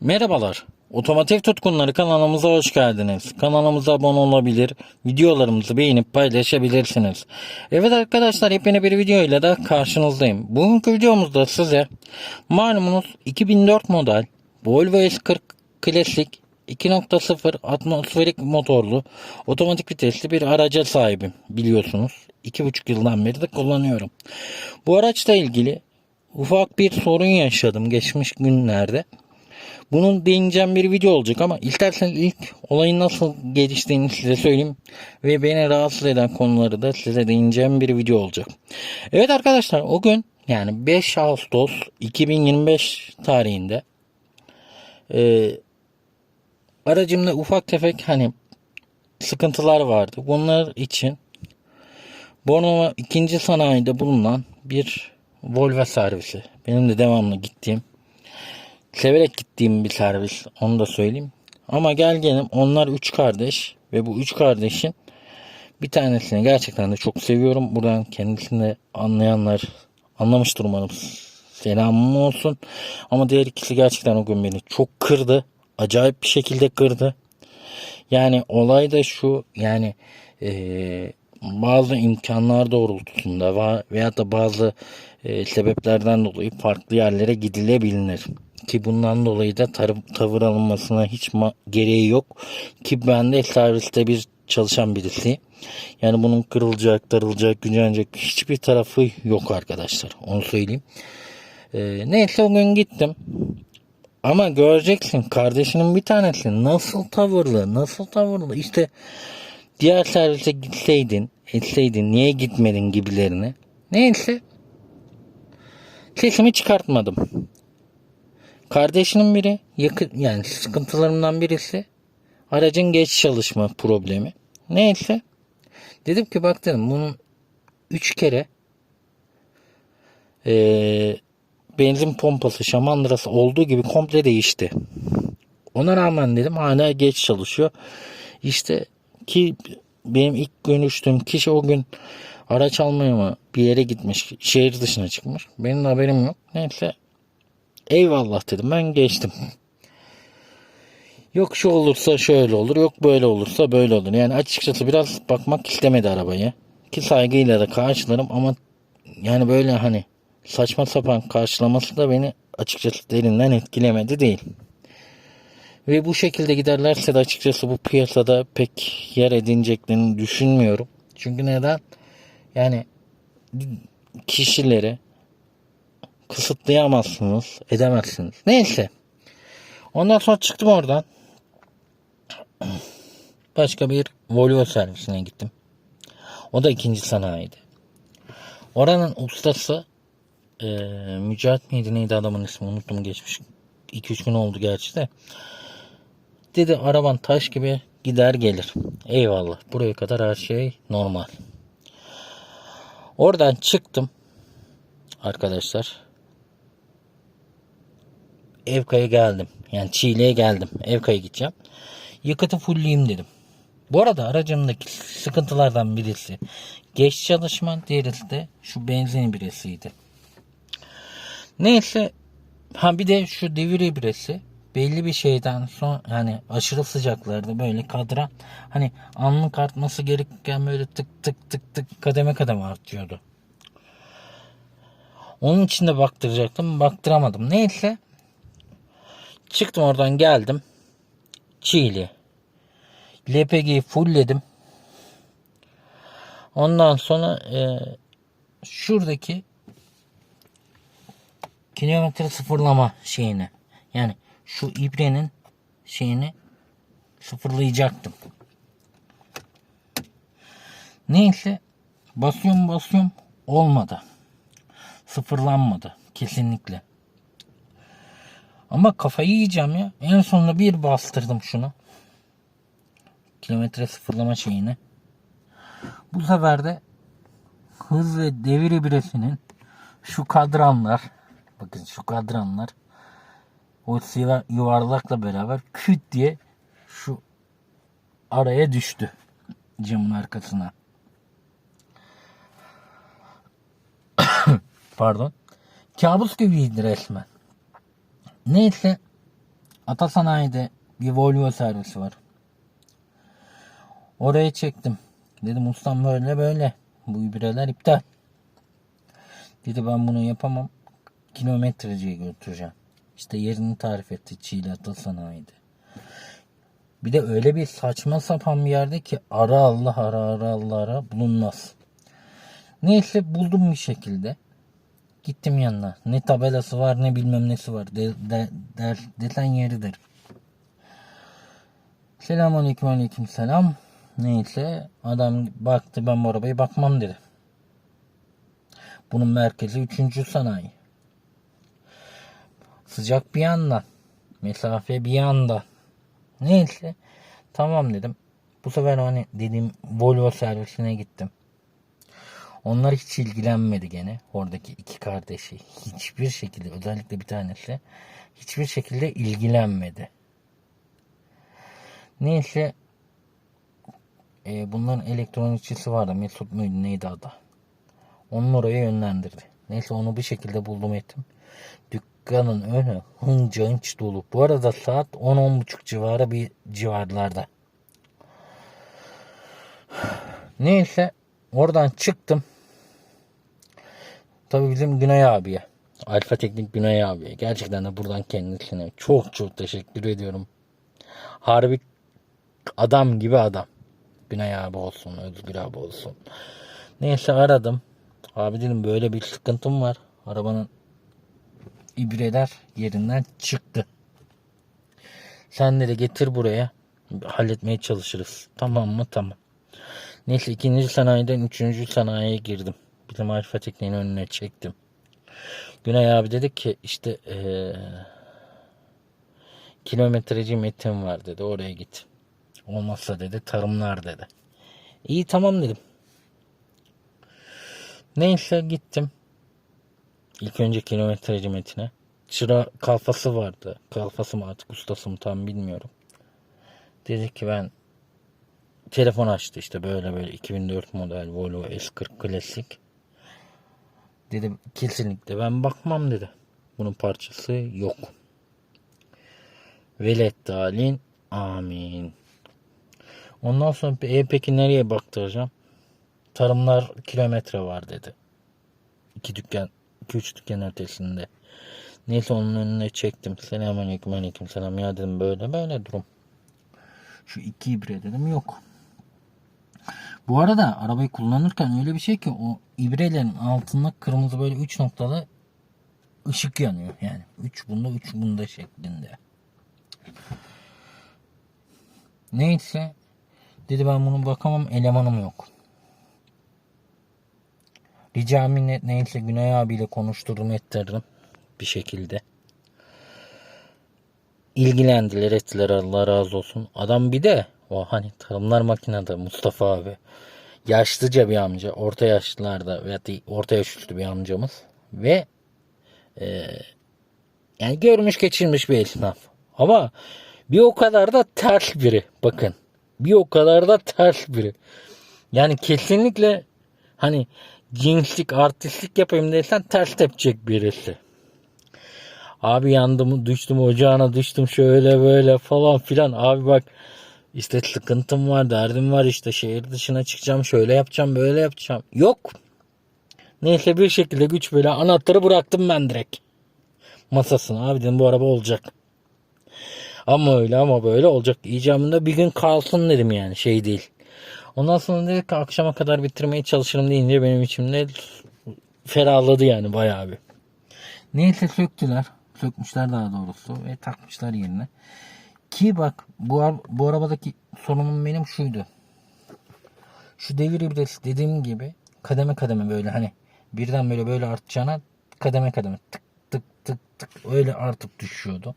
Merhabalar. Otomotiv tutkunları kanalımıza hoş geldiniz. Kanalımıza abone olabilir, videolarımızı beğenip paylaşabilirsiniz. Evet arkadaşlar yepyeni bir video ile de karşınızdayım. Bugünkü videomuzda size malumunuz 2004 model Volvo S40 Klasik 2.0 atmosferik motorlu otomatik vitesli bir araca sahibim biliyorsunuz. 2,5 yıldan beri de kullanıyorum. Bu araçla ilgili ufak bir sorun yaşadım geçmiş günlerde. Bunun değineceğim bir video olacak ama isterseniz ilk olayın nasıl geliştiğini size söyleyeyim ve beni rahatsız eden konuları da size değineceğim bir video olacak. Evet arkadaşlar o gün yani 5 Ağustos 2025 tarihinde e, aracımda ufak tefek hani sıkıntılar vardı. Bunlar için Bornova ikinci sanayide bulunan bir Volvo servisi. Benim de devamlı gittiğim severek gittiğim bir servis onu da söyleyeyim. Ama gel gelin onlar üç kardeş ve bu üç kardeşin bir tanesini gerçekten de çok seviyorum. Buradan kendisini anlayanlar anlamıştır umarım. Selamım olsun. Ama diğer ikisi gerçekten o gün beni çok kırdı. Acayip bir şekilde kırdı. Yani olay da şu yani eee, bazı imkanlar doğrultusunda veya da bazı eee, sebeplerden dolayı farklı yerlere gidilebilir. Ki bundan dolayı da tar- tavır alınmasına hiç gereği yok. Ki ben de serviste bir çalışan birisi. Yani bunun kırılacak, darılacak, gücenecek hiçbir tarafı yok arkadaşlar. Onu söyleyeyim. Eee, neyse o gün gittim. Ama göreceksin kardeşinin bir tanesi nasıl tavırlı, nasıl tavırlı. İşte diğer servise gitseydin, etseydin, niye gitmedin gibilerini. Neyse. Sesimi çıkartmadım. Kardeşinin biri, yakın, yani sıkıntılarımdan birisi aracın geç çalışma problemi. Neyse. Dedim ki bak dedim bunun üç kere eee benzin pompası, şamandırası olduğu gibi komple değişti. Ona rağmen dedim hala geç çalışıyor. İşte ki benim ilk görüştüğüm kişi o gün araç almaya mı bir yere gitmiş, şehir dışına çıkmış. Benim haberim yok. Neyse eyvallah dedim ben geçtim. Yok şu olursa şöyle olur, yok böyle olursa böyle olur. Yani açıkçası biraz bakmak istemedi arabaya. Ki saygıyla da karşılarım ama yani böyle hani saçma sapan karşılaması da beni açıkçası derinden etkilemedi değil. Ve bu şekilde giderlerse de açıkçası bu piyasada pek yer edineceklerini düşünmüyorum. Çünkü neden? Yani kişileri kısıtlayamazsınız, edemezsiniz. Neyse. Ondan sonra çıktım oradan. Başka bir Volvo servisine gittim. O da ikinci sanayiydi. Oranın ustası e, Mücahit miydi neydi adamın ismi unuttum geçmiş. 2-3 gün oldu gerçi de. Dedi araban taş gibi gider gelir. Eyvallah buraya kadar her şey normal. Oradan çıktım arkadaşlar. Evka'ya geldim. Yani Çiğli'ye geldim. Evka'ya gideceğim. Yakıtı fullleyeyim dedim. Bu arada aracımdaki sıkıntılardan birisi geç çalışma, diğeri de şu benzin biresiydi. Neyse ha bir de şu devir ibresi belli bir şeyden sonra yani aşırı sıcaklarda böyle kadran hani anlık artması gerekirken böyle tık tık tık tık kademe kademe artıyordu. Onun için de baktıracaktım. Baktıramadım. Neyse. Çıktım oradan geldim. Çiğli. LPG'yi fullledim. Ondan sonra e, şuradaki kilometre sıfırlama şeyini yani şu ibrenin şeyini sıfırlayacaktım. Neyse basıyorum basıyorum olmadı. Sıfırlanmadı kesinlikle. Ama kafayı yiyeceğim ya. En sonunda bir bastırdım şunu. Kilometre sıfırlama şeyini. Bu sefer de hız ve devir ibresinin şu kadranlar bakın şu kadranlar o siva- yuvarlakla beraber küt diye şu araya düştü camın arkasına. Pardon. Kabus gibiydi resmen. Neyse Atasanayi'de bir Volvo servisi var. Oraya çektim. Dedim ustam böyle böyle. Bu ibreler iptal. Dedi ben bunu yapamam. Kilometreciye götüreceğim. İşte yerini tarif etti Çiğli Atasanayi'de. Bir de öyle bir saçma sapan bir yerde ki ara Allah ara ara Allah ara bulunmaz. Neyse buldum bir şekilde. Gittim yanına. Ne tabelası var ne bilmem nesi var. De, de, der, desen yeridir. Selamünaleyküm aleyküm selam. Neyse adam baktı ben bu arabaya bakmam dedi. Bunun merkezi 3. sanayi. Sıcak bir yandan. Mesafe bir yandan. Neyse. Tamam dedim. Bu sefer hani dediğim Volvo servisine gittim. Onlar hiç ilgilenmedi gene. Oradaki iki kardeşi. Hiçbir şekilde özellikle bir tanesi hiçbir şekilde ilgilenmedi. Neyse e, bunların elektronikçisi vardı. Mesut muydu neydi adı? Onun oraya yönlendirdi. Neyse onu bir şekilde buldum ettim. Dükkanın önü hınca hınç dolu. Bu arada saat 10-10.30 civarı bir civarlarda. Neyse oradan çıktım. Tabii bizim Güney abiye. Alfa Teknik Güney abiye. Gerçekten de buradan kendisine çok çok teşekkür ediyorum. Harbi adam gibi adam. Güney abi olsun, Özgür abi olsun. Neyse aradım. Abi dedim böyle bir sıkıntım var. Arabanın ibreler yerinden çıktı. Sen de getir buraya. Halletmeye çalışırız. Tamam mı? Tamam. Neyse ikinci sanayiden üçüncü sanayiye girdim. Bizim alfa tekniğin önüne çektim. Günay abi dedi ki işte ee, kilometreci metin var dedi oraya git. Olmazsa dedi tarımlar dedi. İyi tamam dedim. Neyse gittim. İlk önce kilometreci metine. Çıra kalfası vardı. Kalfası mı artık ustası mı tam bilmiyorum. Dedi ki ben telefon açtı işte böyle böyle 2004 model Volvo S40 klasik. Dedim kesinlikle ben bakmam dedi. Bunun parçası yok. Velet dalin amin. Ondan sonra e, peki nereye baktıracağım? Tarımlar kilometre var dedi. İki dükkan, iki üç dükkan ötesinde. Neyse onun önüne çektim. Selamünaleyküm aleyküm selam ya dedim böyle böyle durum. Şu iki ibre dedim yok. Bu arada arabayı kullanırken öyle bir şey ki o ibrelerin altında kırmızı böyle üç noktalı ışık yanıyor. Yani üç bunda üç bunda şeklinde. Neyse dedi ben bunu bakamam elemanım yok. Rica minnet neyse Güney abiyle konuşturdum ettirdim bir şekilde. İlgilendiler ettiler Allah razı olsun. Adam bir de o hani tarımlar makinede Mustafa abi. Yaşlıca bir amca. Orta yaşlılarda veya orta yaş üstü bir amcamız. Ve e, yani görmüş geçirmiş bir esnaf. Ama bir o kadar da ters biri. Bakın. Bir o kadar da ters biri. Yani kesinlikle hani cinslik, artistlik yapayım desen ters tepecek birisi. Abi yandım, düştüm ocağına düştüm şöyle böyle falan filan. Abi bak işte sıkıntım var, derdim var işte şehir dışına çıkacağım, şöyle yapacağım, böyle yapacağım. Yok. Neyse bir şekilde güç böyle anahtarı bıraktım ben direkt. Masasına abi dedim bu araba olacak. Ama öyle ama böyle olacak. İcabında bir gün kalsın dedim yani şey değil. Ondan sonra dedik ki akşama kadar bitirmeye çalışırım deyince benim içimde ferahladı yani bayağı bir. Neyse söktüler. Sökmüşler daha doğrusu ve takmışlar yerine. Ki bak bu, bu arabadaki sorunum benim şuydu. Şu devir ibresi dediğim gibi kademe kademe böyle hani birden böyle böyle artacağına kademe kademe tık tık tık tık öyle artıp düşüyordu.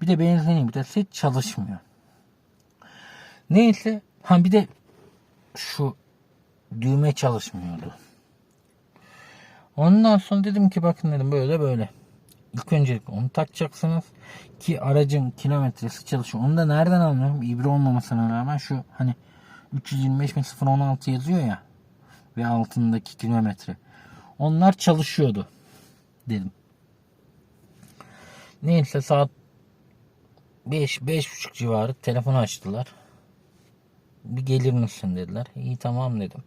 Bir de benzin ibresi çalışmıyor. Neyse ha bir de şu düğme çalışmıyordu. Ondan sonra dedim ki bakın dedim böyle böyle. İlk öncelik onu takacaksınız ki aracın kilometresi çalışıyor. Onu da nereden anlıyorum? İbre olmamasına rağmen şu hani 325.016 yazıyor ya ve altındaki kilometre. Onlar çalışıyordu dedim. Neyse saat 5 buçuk civarı telefon açtılar. Bir gelir misin dediler. İyi tamam dedim.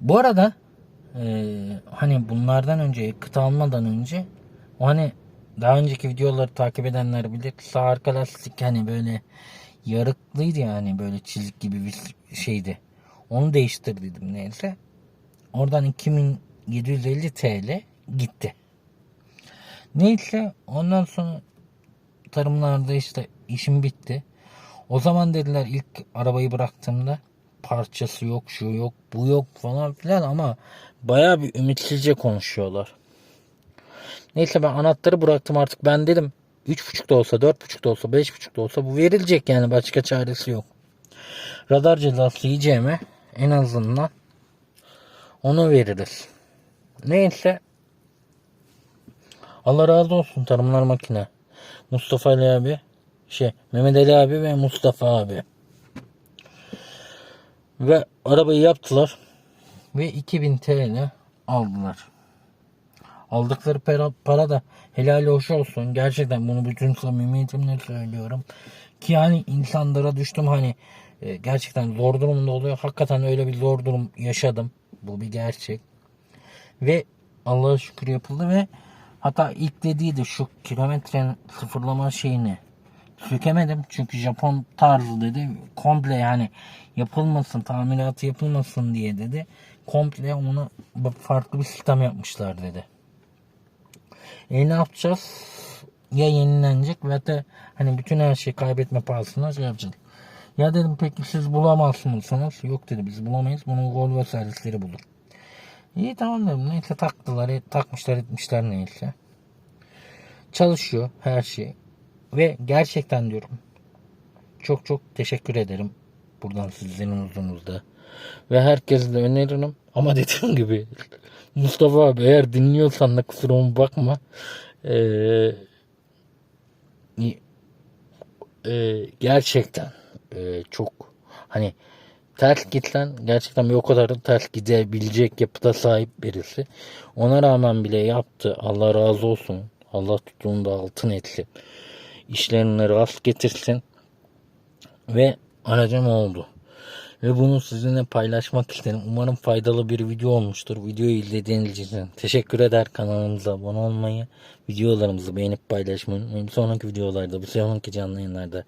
Bu arada eee, hani bunlardan önce yakıt almadan önce o hani daha önceki videoları takip edenler bilir sağ arka lastik hani böyle yarıklıydı yani böyle çizik gibi bir şeydi. Onu değiştirdiydim neyse. Oradan 2750 TL gitti. Neyse ondan sonra tarımlarda işte işim bitti. O zaman dediler ilk arabayı bıraktığımda parçası yok, şu yok, bu yok falan filan ama bayağı bir ümitsizce konuşuyorlar. Neyse ben anahtarı bıraktım artık ben dedim 3.5 da olsa 4.5 da olsa 5.5 da olsa bu verilecek yani başka çaresi yok. Radar cezası yiyeceğime en azından onu veririz. Neyse Allah razı olsun tarımlar makine. Mustafa Ali abi, şey Mehmet Ali abi ve Mustafa abi. Ve arabayı yaptılar ve 2000 TL aldılar. Aldıkları para, para da helal hoş olsun. Gerçekten bunu bütün samimiyetimle söylüyorum. Ki hani insanlara düştüm hani e, gerçekten zor durumda oluyor. Hakikaten öyle bir zor durum yaşadım. Bu bir gerçek. Ve Allah'a şükür yapıldı ve hatta ilk dediği de şu kilometrenin sıfırlama şeyini sökemedim. Çünkü Japon tarzı dedi. Komple yani yapılmasın, tamiratı yapılmasın diye dedi. Komple onu farklı bir sistem yapmışlar dedi. E ne yapacağız? Ya yenilenecek ve de hani bütün her şeyi kaybetme pahasına şey yapacağız. Ya dedim peki siz bulamaz mısınız? Yok dedi biz bulamayız. Bunu Volvo servisleri bulur. İyi tamam dedim. Neyse taktılar. takmışlar etmişler neyse. Çalışıyor her şey. Ve gerçekten diyorum. Çok çok teşekkür ederim. Buradan sizlerin huzurunuzda. Ve herkese de öneririm. Ama dediğim gibi Mustafa abi eğer dinliyorsan da kusuruma bakma. Ee, e, gerçekten e, çok hani ters gitsen gerçekten bir o kadar da ters gidebilecek yapıda sahip birisi. Ona rağmen bile yaptı. Allah razı olsun. Allah tuttuğunda altın etsin. İşlerini rast getirsin. Ve aracım oldu. Ve bunu sizinle paylaşmak istedim. Umarım faydalı bir video olmuştur. Videoyu izlediğiniz için teşekkür eder. Kanalımıza abone olmayı, videolarımızı beğenip paylaşmayı unutmayın. Sonraki videolarda, bir sonraki canlı yayınlarda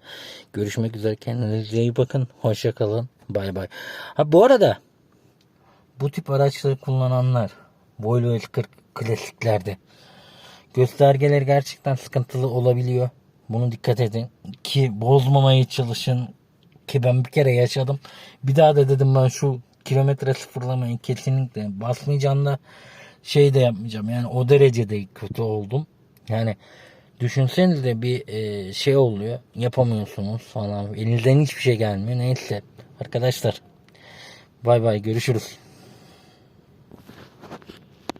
görüşmek üzere. Kendinize iyi bakın. Hoşça kalın. Bay bay. Ha bu arada bu tip araçları kullananlar Volvo S40 klasiklerde göstergeler gerçekten sıkıntılı olabiliyor. Bunu dikkat edin ki bozmamaya çalışın ki ben bir kere yaşadım. Bir daha da dedim ben şu kilometre sıfırlamayı kesinlikle basmayacağım da şey de yapmayacağım. Yani o derecede kötü oldum. Yani düşünsenize bir e, şey oluyor. Yapamıyorsunuz falan. Elinizden hiçbir şey gelmiyor. Neyse arkadaşlar. Bay bay görüşürüz.